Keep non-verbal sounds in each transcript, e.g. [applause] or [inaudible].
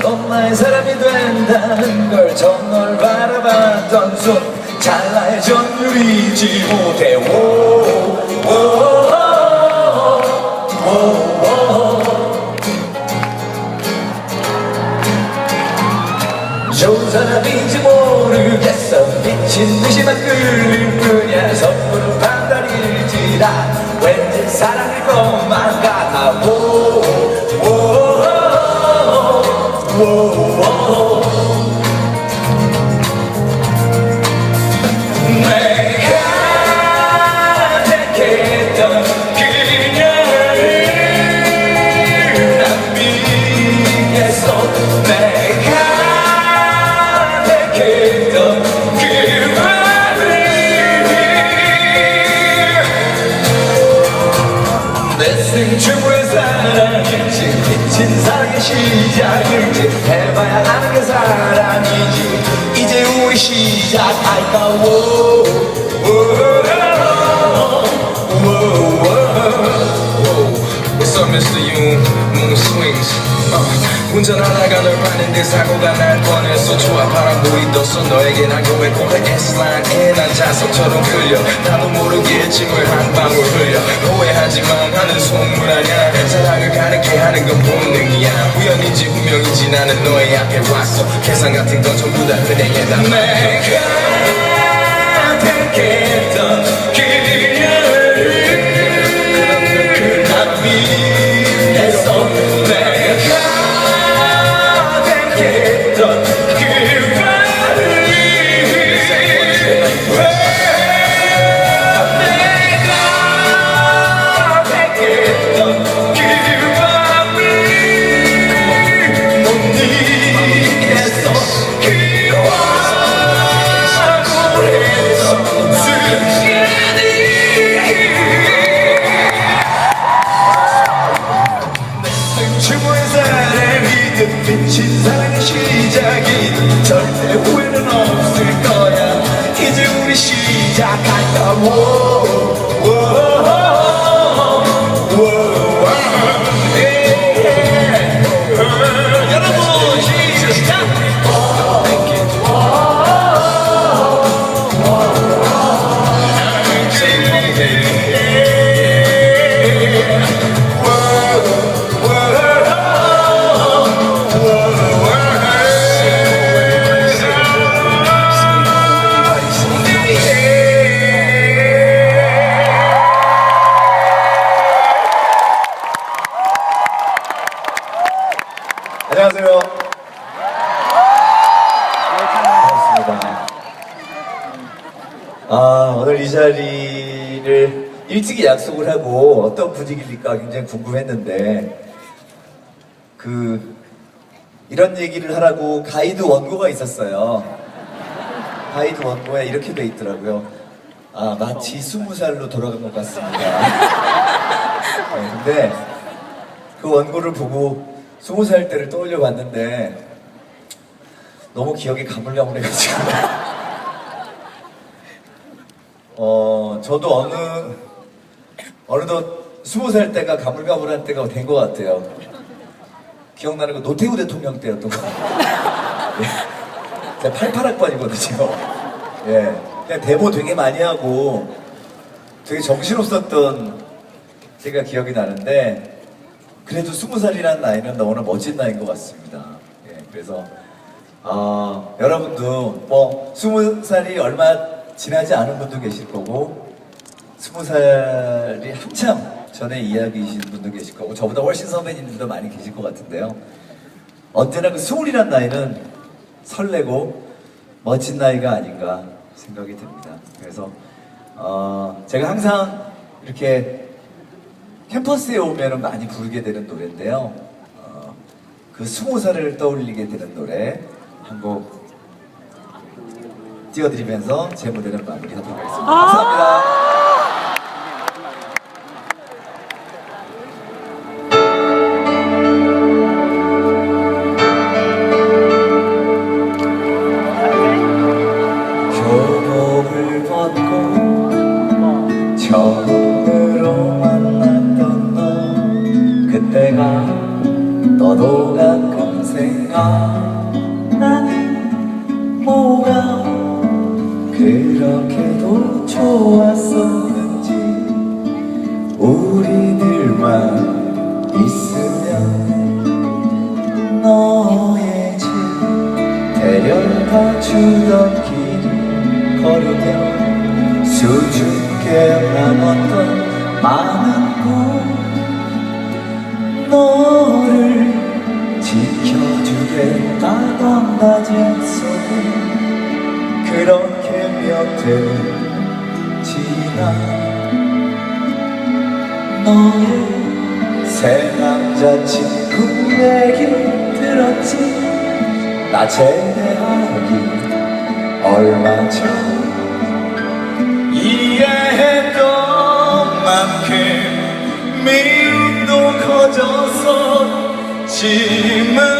넌 나의 사람이 된다는 걸널 바라봤던 손 찰나의 전율이지 못해 내 생충의 사랑일지 미친 사랑의 시작일지 해봐야 아는 게 사랑이지. 이제 우리 시작할까? swings. Uh, 운전하다가 널 봤는데 사고가 날 뻔했어 좋아. 바람불이 떴어. 너에게 난 고백고래 S라인에 난 자석처럼 끌려. 나도 모르게 지 나는 너의 앞에 왔어. 계산 같은 건 전부 다다내 자리를 일찍이 약속을 하고 어떤 분위기일까 굉장히 궁금했는데, 그, 이런 얘기를 하라고 가이드 원고가 있었어요. 가이드 원고에 이렇게 돼 있더라고요. 아, 마치 스무 살로 돌아간 것 같습니다. 네, 근데 그 원고를 보고 스무 살 때를 떠올려 봤는데 너무 기억이 가물가물해가지고 어 저도 어느 어느덧 스무 살 때가 가물가물한 때가 된 것 같아요. 기억나는 거 노태우 대통령 때였던 거. 예. 제가 88학번이거든요. 예. 그냥 데모 되게 많이 하고 되게 정신없었던 제가 기억이 나는데 그래도 스무 살이라는 나이는 너무나 멋진 나이인 것 같습니다. 예, 그래서 아, 여러분도 뭐 스무 살이 얼마 지나지 않은 분도 계실 거고 스무 살이 한참 전에 이야기이신 분도 계실 거고 저보다 훨씬 선배님 들도 많이 계실 것 같은데요. 언제나 그 스물이란 나이는 설레고 멋진 나이가 아닌가 생각이 듭니다. 그래서 어, 제가 항상 이렇게 캠퍼스에 오면 많이 부르게 되는 노래인데요. 어, 그 스무 살을 떠올리게 되는 노래 한곡 띄워드리면서 제 무대를 마무리하도록 하겠습니다. 아! 감사합니다. 너도 가끔 생각나는 뭐가 그렇게도 좋았었는지 우리들만 있으면 너의 집 데려다 주던 길 걸으며 수줍게 남았던 많은 것 너를 지켜주겠다던 다짐 속에 그렇 해는 지나 너의 새 남자친구 얘기 들었지. 나 제대하기 얼마 전 이해했던 만큼 미움도 커졌었지만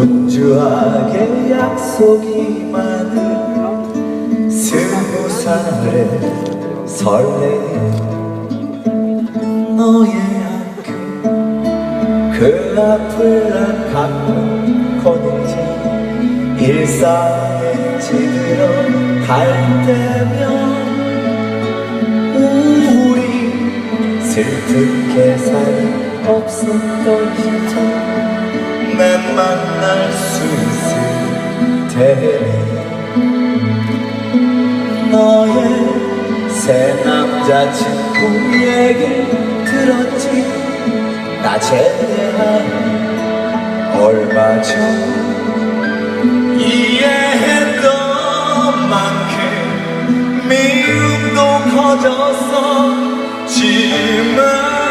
분주하게 약속이 많은 스무 살의 설레. 너의 학교 그 앞을 난 가끔 걷는지. 일상에 지들어 갈 때면 우리 슬픈 계산이 없었던 시절 난 만날 수 있을 테니 너의 새 남자친구 얘기 들었지? 나 제대한 얼마 전 이해했던 만큼 미움도 커졌었지만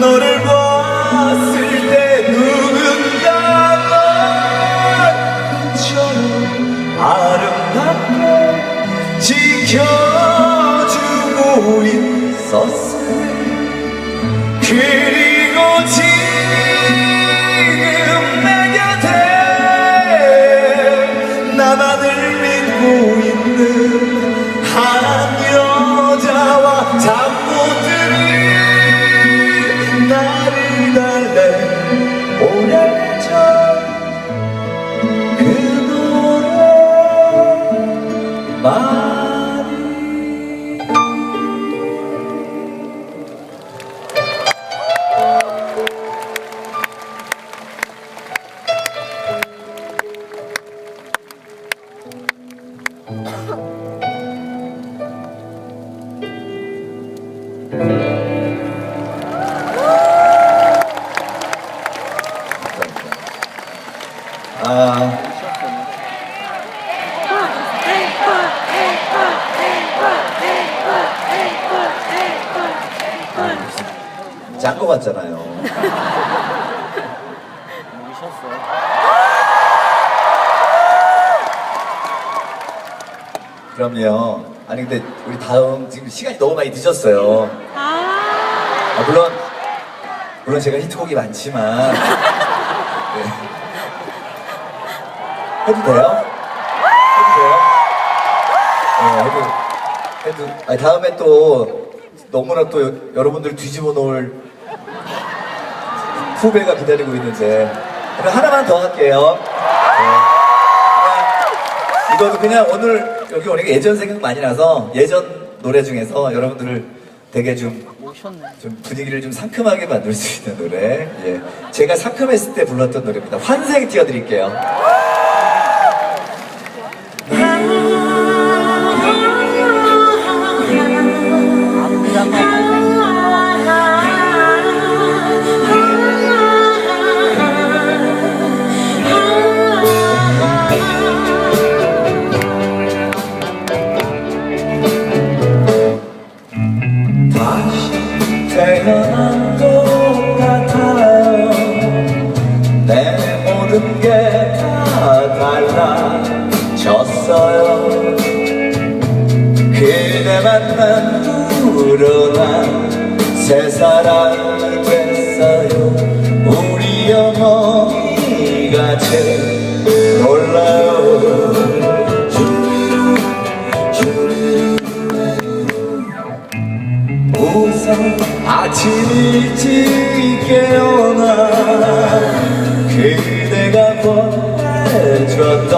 너를 봤을 때 누군가 널 그처럼 아름답게 지켜주고 있었으니 그리고 지금 내 곁에 나만을 믿고 있는 근데 우리 다음 지금 시간이 너무 많이 늦었어요. 아, 물론 물론 제가 히트곡이 많지만 네. 해도 돼요? 해도 돼요? 네, 해도 해도. 아니 다음에 또 너무나 또 여- 여러분들 뒤집어 놓을 후배가 기다리고 있는데 그럼 하나만 더 할게요. 네. 이거도 그냥 오늘 여기 오니까 예전 생각 많이 나서 예전 노래 중에서 여러분들을 되게 좀, 좀 분위기를 좀 상큼하게 만들 수 있는 노래. 예. 제가 상큼했을 때 불렀던 노래입니다. 환생 띄워드릴게요. 우선 아침 일찍 깨어나 그대가 보내줬던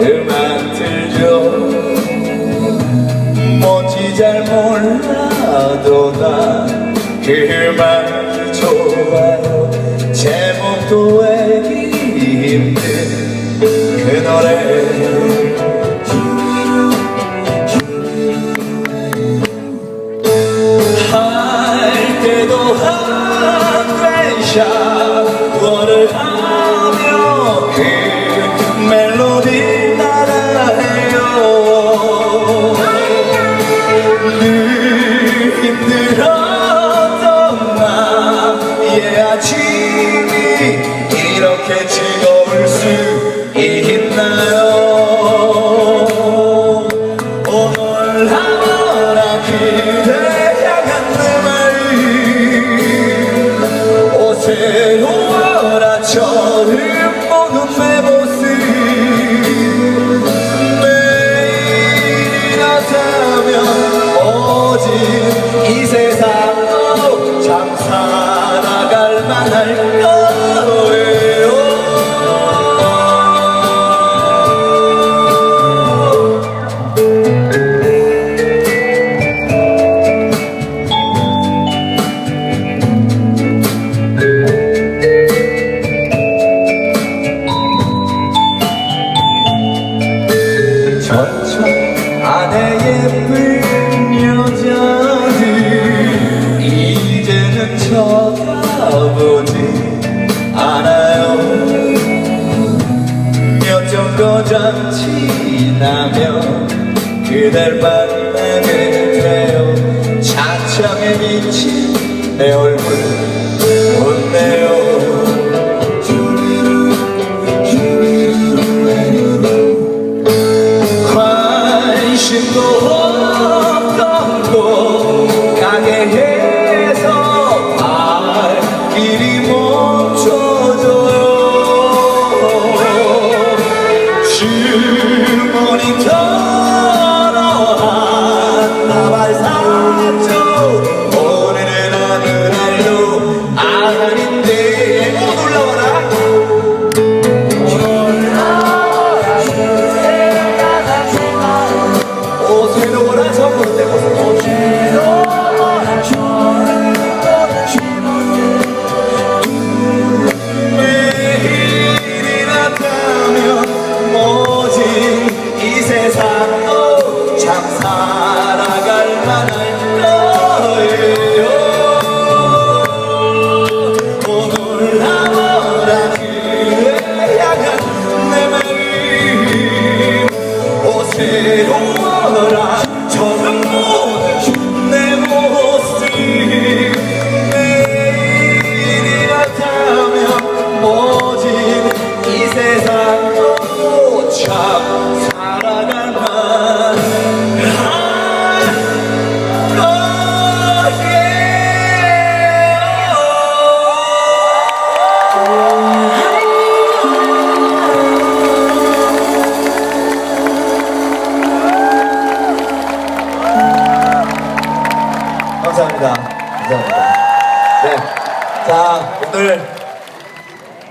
음악 들죠. 뭔지 잘 몰라도 난그 음악 샤워를 하며 그 멜로디 따라해요. 늘 힘들었던 나의 아침이 마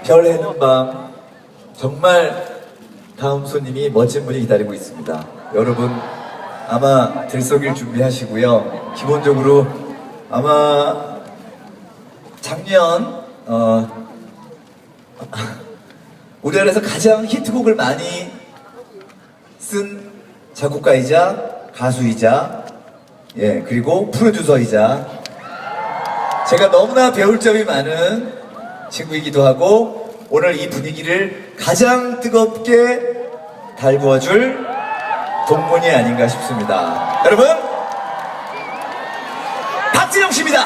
별 해는 밤 정말 다음 손님이 멋진 분이 기다리고 있습니다. 여러분 아마 들썩일 준비하시고요. 기본적으로 아마 작년 어, [laughs] 우리나라에서 가장 히트곡을 많이 쓴 작곡가이자 가수이자 예 그리고 프로듀서이자 제가 너무나 배울 점이 많은 친구이기도 하고 오늘 이 분위기를 가장 뜨겁게 달구어줄 동문이 아닌가 싶습니다. 여러분 박진영 씨입니다.